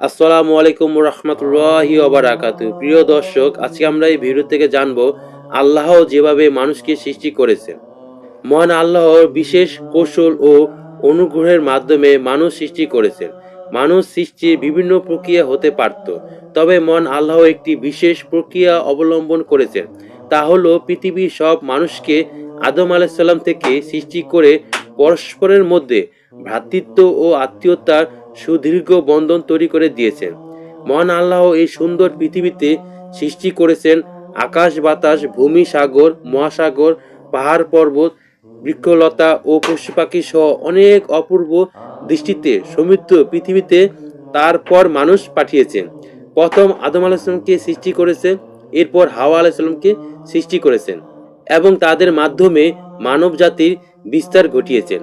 আসসালামু আলাইকুম রহমতুল্লাহি ওবারাকাতু। প্রিয় দর্শক, আজকে আমরা এই ভিডিও থেকে জানব আল্লাহ যেভাবে মানুষকে সৃষ্টি করেছেন। মহান আল্লাহর বিশেষ কৌশল ও অনুগ্রহের মাধ্যমে মানুষ সৃষ্টি করেছেন। মানুষ সৃষ্টির বিভিন্ন প্রক্রিয়া হতে পারত, তবে মন আল্লাহ একটি বিশেষ প্রক্রিয়া অবলম্বন করেছেন। তা হলো পৃথিবীর সব মানুষকে আদম আলাইসাল্লাম থেকে সৃষ্টি করে পরস্পরের মধ্যে ভ্রাতৃত্ব ও আত্মীয়তার সুদীর্ঘ বন্ধন তৈরি করে দিয়েছেন। মহান আল্লাহ এই সুন্দর পৃথিবীতে সৃষ্টি করেছেন আকাশ বাতাস, ভূমি সাগর, মহাসাগর, পাহাড় পর্বত, বৃক্ষলতা ও পশু পাখি সহ অনেক অপূর্ব দৃষ্টিতে সমৃদ্ধ পৃথিবীতে তারপর মানুষ পাঠিয়েছেন। প্রথম আদম আলাহিসামকে সৃষ্টি করেছেন এরপর হাওয়া আলাহিসামকে সৃষ্টি করেছেন এবং তাদের মাধ্যমে মানব জাতির বিস্তার ঘটিয়েছেন।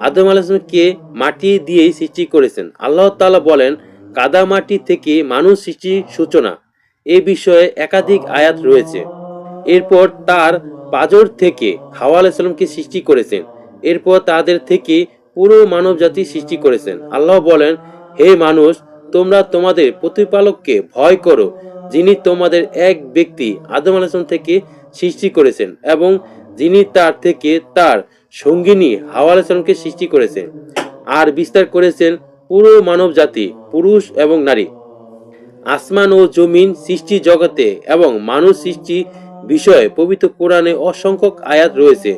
আদম আলাহিসামকে মাটি দিয়েই সৃষ্টি করেছেন। আল্লাহ তালা বলেন, কাদা মাটি থেকে মানুষ সৃষ্টির সূচনা। এ বিষয়ে একাধিক আয়াত রয়েছে। এরপর তার পাজর থেকে হাওয়া আলাইসাল্লামকে সৃষ্টি করেছেন। এরপর তাদের থেকে পুরো মানব জাতি সৃষ্টি করেছেন। আল্লাহ বলেন, হে মানুষ, তোমরা তোমাদের প্রতিপালককে ভয় করো, যিনি তোমাদের এক ব্যক্তি আদম আলাইসলাম থেকে সৃষ্টি করেছেন এবং যিনি তার থেকে তার সঙ্গিনী হাওয়া আলাইসলামকে সৃষ্টি করেছেন আর বিস্তার করেছেন পুরো মানব জাতি, পুরুষ এবং নারী। আসমান ও জমিন সৃষ্টি জগতে এবং মানুষ সৃষ্টি বিষয়ে পবিত্র কোরআনে অসংখ্য আয়াত রয়েছে।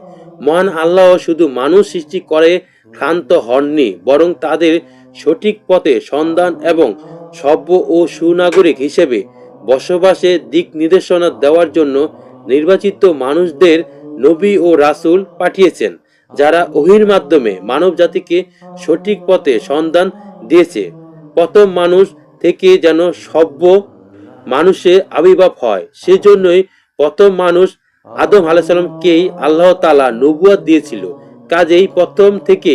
মহান আল্লাহ শুধু মানুষ সৃষ্টি করে ক্ষান্ত হননি, বরং তাদের সঠিক পথে সন্ধান এবং সভ্য ও সুনাগরিক হিসেবে বসবাসের দিক নির্দেশনা দেওয়ার জন্য নির্বাচিত মানুষদের নবী ও রাসূল পাঠিয়েছেন। যারা ওহির মাধ্যমে মানব জাতিকে সঠিক পথে সন্ধান দিয়েছে, প্রথম মানুষ থেকে যেন সভ্য মানুষের আবির্ভাব হয়, সেজন্যই প্রথম মানুষ আদম আলাইসাল্লামকেই আল্লাহ তালা নবুয়াদ দিয়েছিল। কাজেই প্রথম থেকে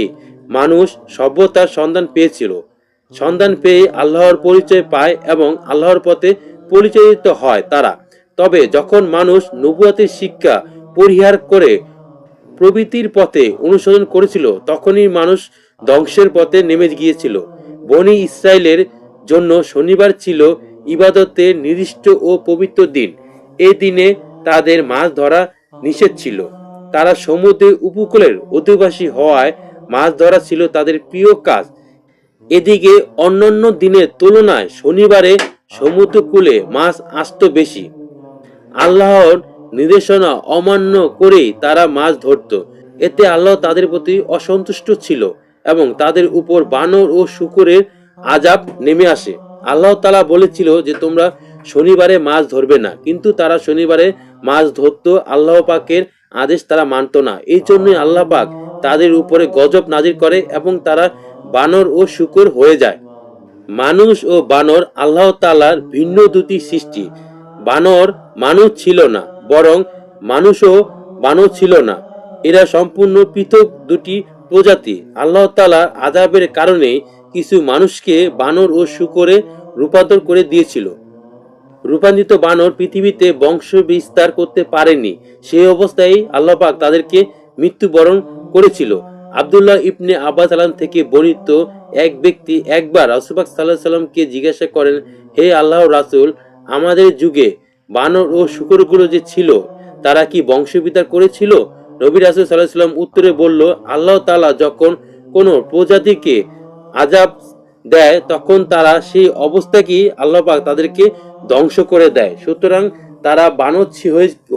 মানুষ সভ্যতার সন্ধান পেয়েছিল। সন্ধান পেয়ে আল্লাহর পরিচয় পায় এবং আল্লাহর পথে পরিচালিত হয় তারা। তবে যখন মানুষ নবুয়াতের শিক্ষা পরিহার করে প্রবৃত্তির পথে অনুসরণ করেছিল, তখনই মানুষ ধ্বংসের পথে নেমে গিয়েছিল। বনি ইসরায়েলের জন্য শনিবার ছিল ইবাদতের নির্দিষ্ট ও পবিত্র দিন। এ দিনে তাদের মাছ ধরা নিষেধ ছিল। তারা সমুদ্রের উপকূলের অধিবাসী হওয়ায় মাছ ধরা ছিল তাদের প্রিয় কাজ। এদিকে অন্যান্য দিনের তুলনায় শনিবারে সমুদ্রকূলে মাছ আসত বেশি। আল্লাহর নির্দেশনা অমান্য করেই তারা মাছ ধরত। এতে আল্লাহ তাদের প্রতি অসন্তুষ্ট ছিল এবং তাদের উপর বানর ও শুকুরের আজাব নেমে আসে। আল্লাহ তালা বলেছিল যে, তোমরা শনিবারে মাছ ধরবে না। কিন্তু তারা শনিবারে মাছ ধরতো আল্লাহ পাকের আদেশ তারা মানতো না। এই জন্যই আল্লাহ পাক তাদের উপরে গজব নাজির করে এবং তারা বানর ও শুকুর হয়ে যায়। মানুষ ও বানর আল্লাহ তালার ভিন্ন দুটি সৃষ্টি। বানর মানুষ ছিল না বরং মানুষও বানর ছিল না। এরা সম্পূর্ণ পৃথক দুটি প্রজাতি। আল্লাহ তালার আজাবের কারণে কিছু মানুষকে বানর ও শুকরে রূপান্তর করে দিয়েছিল। রূপান্তরিত বানর পৃথিবীতে বংশ বিস্তার করতে পারেনি। সেই অবস্থায় আল্লাহ পাক তাদেরকে মৃত্যুবরণ করেছিল। আব্দুল্লাহ ইবনে আব্বাস আলাম থেকে বর্ণিত এক ব্যক্তি একবার রাসুবাক সাল্লাহ সাল্লামকে জিজ্ঞাসা করেন, হে আল্লাহ রাসুল, আমাদের যুগে বানর ও শুকরগুলো যে ছিল, তারা কি বংশবিতার করেছিল? নবী রাসুল সাল্লাম উত্তরে বলল, আল্লাহ তালা যখন কোনো প্রজাতিকে আজাব দেয়, তখন তারা সেই অবস্থাকেই আল্লাহ তাদেরকে ধ্বংস করে দেয়। সুতরাং তারা বানর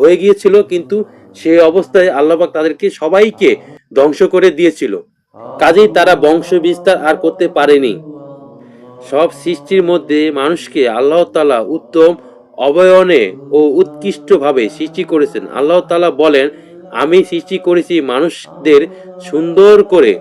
হয়ে গিয়েছিল, কিন্তু সেই অবস্থায় আল্লাহ তাদেরকে সবাইকে ধ্বংস করে দিয়েছিল। কাজেই তারা বংশ বিস্তার আর করতে পারেনি। সব সৃষ্টির মধ্যে মানুষকে আল্লাহ তালা উত্তম অবয়নে ও উৎকৃষ্টভাবে সৃষ্টি করেছেন। আল্লাহ তালা বলেন আমি সৃষ্টি করেছি মানুষদের সুন্দর করে